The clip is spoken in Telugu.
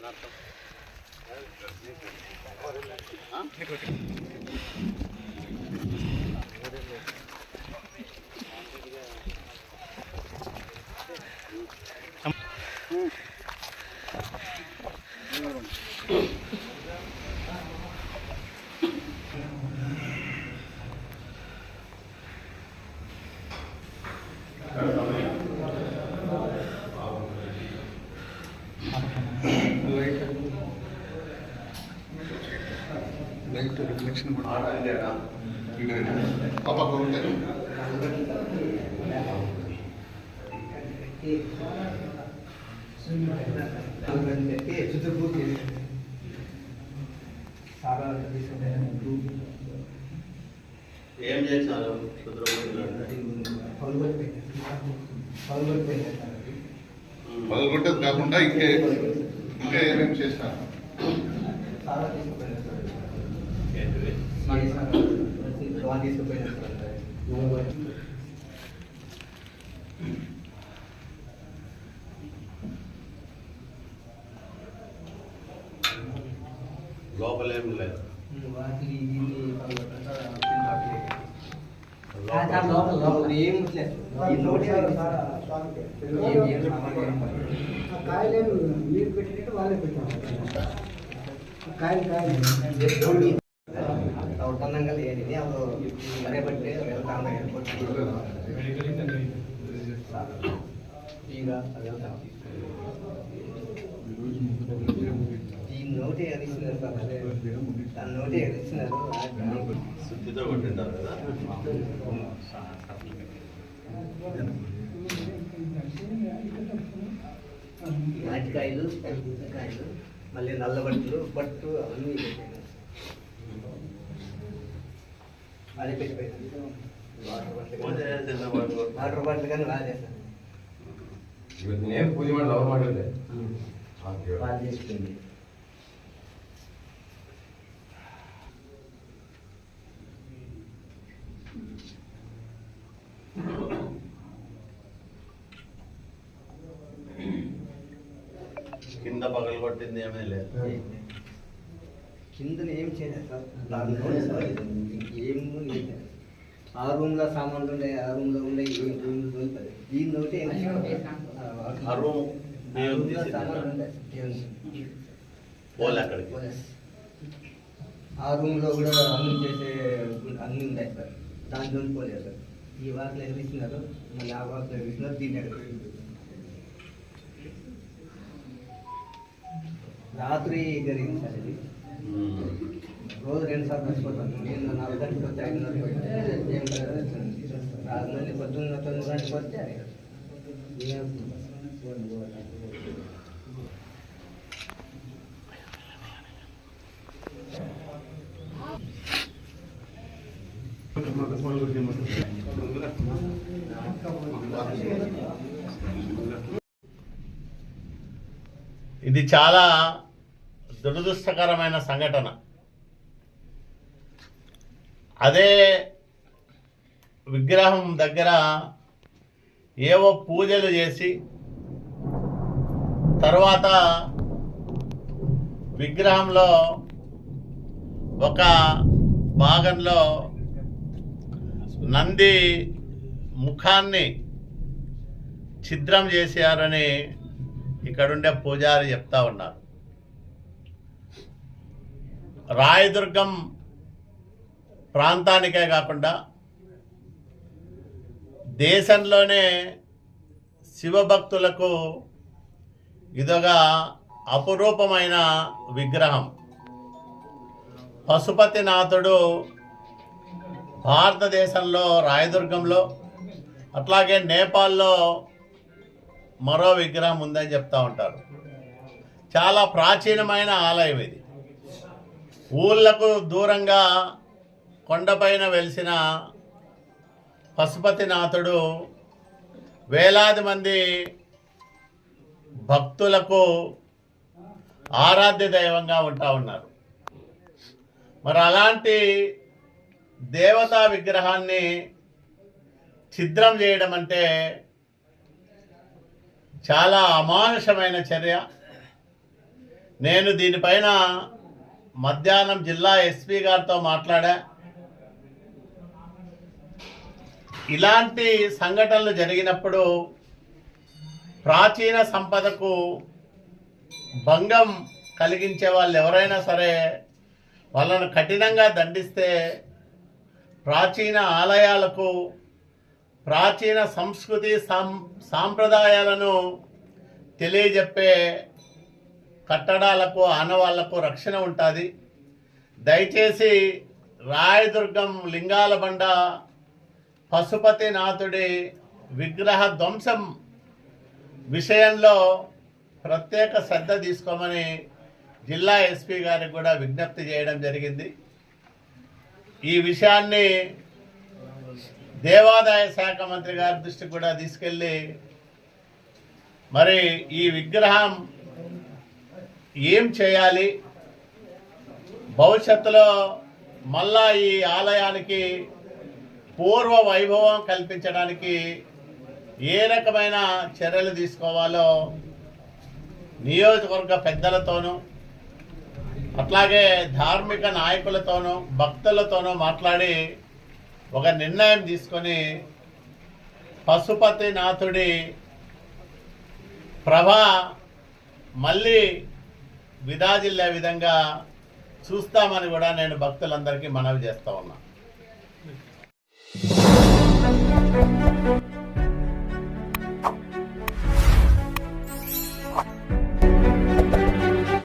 ना तो। రిఫ్లెక్షన్ పాప ఉంటాయి ఏం చేశారు క్షుద్రమూర్తులు అంటే పదకొండది కాకుండా ఇంకే ఇంకా ఏమేమి చేస్తారు ఏంటివి లోపల ఏం లేదు కాయలేము మీరు పెట్టినట్టు వాళ్ళే పెట్టాము కాయలు కాయలు నోటి ఎదిస్తున్నారు తన నోటి ఎదిస్తున్నారు శుద్ధితో కొట్టింటారు కదా. నాటికాయలు కాయలు మళ్ళీ నల్ల బట్టలు బట్టు అవన్నీ పెట్టాను అది పెట్టిపోయింది వాటర్ బట్టలు పూజ కానీ- చేసిన వాడు వాటర్ బాటిల్ కానీ రాజేస్తాను నేను పూజ ಮಾಡಿ ಅವ್ರು ಮಾಡಿದ್ದೆ వాళ్ళు చేసుకుంది కింద పగలు కొట్టింది ఏమీ లేదు కింద ఏం చేయలేదు ఏం ఆ రూమ్లో సామాన్లు ఉండే ఆ రూమ్లో ఉండే ఈ రూమ్ దీని ఒకటి ఆ రూమ్ పోలే అక్కడికి. ఆ లో కూడా అన్ని చేసే అన్ని ఉంటాయి సార్. దాంట్లో పోలేదు సార్. ఈ వాటిలో ఎదిరిస్తున్నారు మళ్ళీ ఆ వాటిలో ఎదిరిస్తున్నారు దీన్ని ఎదిరిస్తున్నారు. రాత్రి జరిగింది సార్ ఇది. రోజు రెండు సార్లు మర్చిపోతాను నేను నాలుగు గంటలకు వచ్చి ఐదు గంటలకు వస్తే ఏం కాదు. రాత్రి పొద్దున్న తొమ్మిది గంటలకు వస్తే ఇది చాలా దురదృష్టకరమైన సంఘటన. అదే విగ్రహం దగ్గర ఏవో పూజలు చేసి తర్వాత విగ్రహంలో ఒక భాగంలో నంది ముఖాన్ని ఛిద్రం చేశారని ఇక్కడుండే పూజారి చెప్తా ఉన్నారు. రాయదుర్గం ప్రాంతానికే కాకుండా దేశంలోనే శివభక్తులకు ఇదొక అపురూపమైన విగ్రహం. పశుపతినాథుడు భారతదేశంలో రాయదుర్గంలో అట్లాగే నేపాల్లో మరో విగ్రహం ఉందని చెప్తూ ఉంటారు. చాలా ప్రాచీనమైన ఆలయం ఇది. ఊళ్ళకు దూరంగా కొండపైన వెలిసిన పశుపతినాథుడు వేలాది మంది భక్తులకు ఆరాధ్య దైవంగా ఉంటా ఉన్నారు. మరి అలాంటి దేవతా విగ్రహాన్ని ఛిద్రం చేయడం అంటే చాలా అమానుషమైన చర్య. నేను దీనిపైన మధ్యాహ్నం జిల్లా ఎస్పీ గారితో మాట్లాడా. ఇలాంటి సంఘటనలు జరిగినప్పుడు ప్రాచీన సంపదకు భంగం కలిగించే వాళ్ళు ఎవరైనా సరే వాళ్ళను కఠినంగా దండిస్తే ప్రాచీన ఆలయాలకు ప్రాచీన సంస్కృతి సాం సాంప్రదాయాలను తెలియజెప్పే కట్టడాలకు ఆనవాళ్ళకు రక్షణ ఉంటుంది. దయచేసి రాయదుర్గం లింగాల బండ పశుపతినాథుడి విగ్రహ ధ్వంసం విషయంలో ప్రత్యేక శ్రద్ధ తీసుకోమని జిల్లా ఎస్పీ గారికి కూడా విజ్ఞప్తి చేయడం జరిగింది. ఈ విషయాన్ని దేవాదాయ శాఖ మంత్రి గారి దృష్టికి కూడా తీసుకెళ్ళి మరి ఈ విగ్రహం ఏం చేయాలి? భవిష్యత్తులో మళ్ళా ఈ ఆలయానికి పూర్వ వైభవం కల్పించడానికి ఏ రకమైన చర్యలు తీసుకోవాలో నియోజకవర్గ పెద్దలతోనూ అట్లాగే ధార్మిక నాయకులతోనూ భక్తులతోనూ మాట్లాడి ఒక నిర్ణయం తీసుకొని పశుపతినాథుడి ప్రభ మళ్ళీ విరాజిల్లే విధంగా చూస్తామని కూడా నేను భక్తులందరికీ మనవి చేస్తా ఉన్నా.